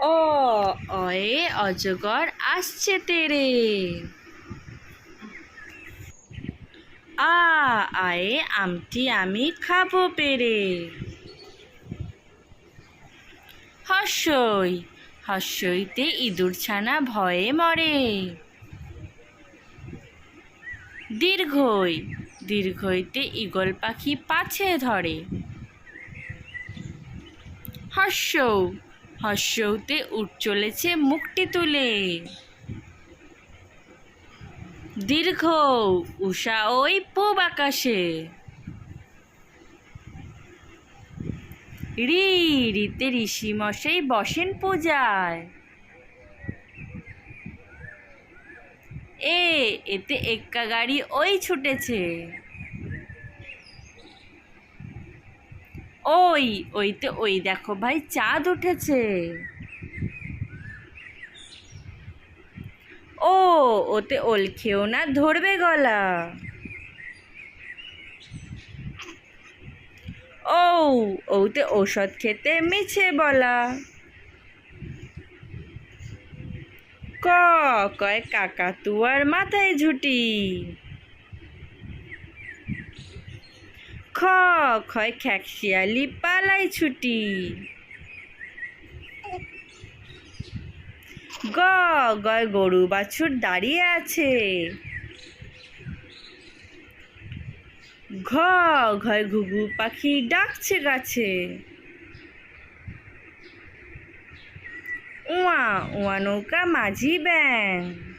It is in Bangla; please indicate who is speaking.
Speaker 1: অ অয়ে অজগর আসছে তেরে। আ, আয়ে, আমটি আমি খাব পেরে। হর্ষই হর্ষইতে ইঁদুর ছানা ভয়ে মরে। দীর্ঘই, দীর্ঘইতে ঈগল পাখি পাছে ধরে। হর্ষৌ হর্ষৌতে উঠ চলেছে মুখটি তুলে। দীর্ঘ উষা ওই পূব আকাশে। রি, রিতে ঋষি মশাই বসেন পূজায়। এ, এতে এক্কা গাড়ি ওই ছুটেছে। ওই ওইতে ওই দেখো ভাই, চাঁদ উঠেছে। ও, ওতে ওল খেও না, ধরবে গলা। ও, ওতে ঔষধ খেতে মিছে বলা। ক, কয় কাকা কাকাতুয়ার মাথায় ঝুটি। খ খয় খ্যাকশিয়ালি পালাই ছুটি। গ গয় গরু বাছুর দাঁড়িয়ে আছে। ঘ ঘয় ঘুঘু পাখি ডাকছে গাছে। উয়া উয়া নৌকা মাঝি ব্যাং।